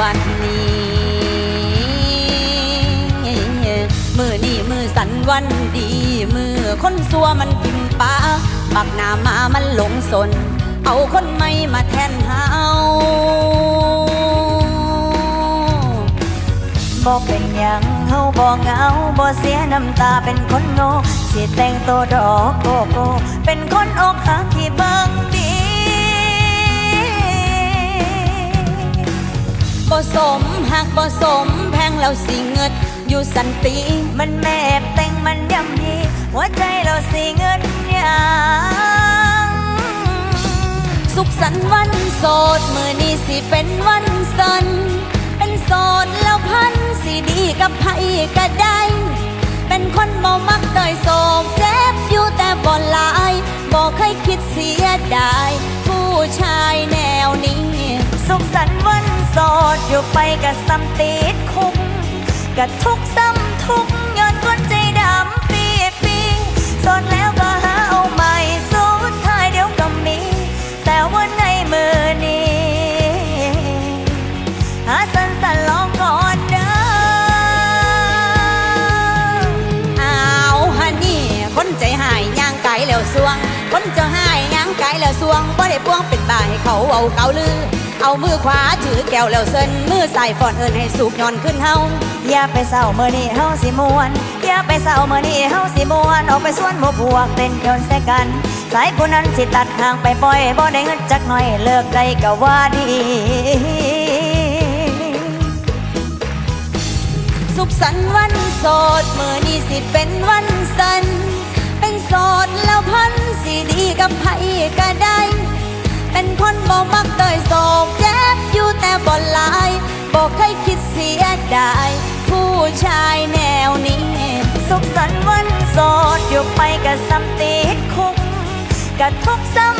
บัดนี้มือนี่มือสันวันดี มือคนสัวมันกินปลาบักหน้ามามันหลงสน เอาคนใหม่มาแทนเฮาบ่เป็นยังเฮาบ่เหงาบ่เสียน้ำตาเป็นคนโง่สิแต่งตัวดอกโกโก้เป็นคนอกหักที่เบิ่งดี สมหักบ่สมแพงแล้วสิเงิดอยู่สันติมันแมบแต่งมันย่ำยีหัวใจเราสิเงินยังสุขสันต์วันโสดมือนี้สิเป็นวันสัน เป็นโสดแล้วพันสิดีกับไผก็ได้ เป็นคนบ่มักเตยโศกเจ็บอยู่แต่บ่หลายบ่เคยคิดเสียดายผู้ชายแนวนี้ สุขสันต์วัน โสดอยู่ไปกับซ้ำติดคุกกะทุกซ้ำทุกย้อนคนใจดำปีปีโสดแล้วก็หาเอาใหม่สุดท้ายเดี๋ยวก็มี แต่ว่าในมือนี้หาสันสันลองก่อนเด้ออ้าวฮันนี่คนใจหายย่างไกลแล้วสวงคนเจ แล้วสวงบ่ได้ป้วงเป็นบ่าให้เขาเอาเกาลือ เอามือขวาถือแก้วแล้วเซินมือใส่ฟอนเอินให้สุกย่อนขึ้นเฮาอย่าไปเศร้าเมื่อนี้เฮาสิมวนอย่าไปเศร้าเมื่อนี้เฮาสิมวนออกไปสวนหมู่พวกเต้นโยนใส่กัน สายกูนั้นสิตัดห่างไปปล่อยบ่ได้เงินจักหน่อยเลิกได้ก็ว่าดีสุขสันต์วันโสดเมื่อนี้สิเป็นวันสันเป็น ก็ได้ เป็นคนบ่มักเตยโศกเจ็บอยู่แต่บ่หลายบ่เคยคิดเสียดายผู้ชายแนวนี้ สุขสันต์วันโสดอยู่ไปกับซ้ำติดคุกกะทุกซ้ำ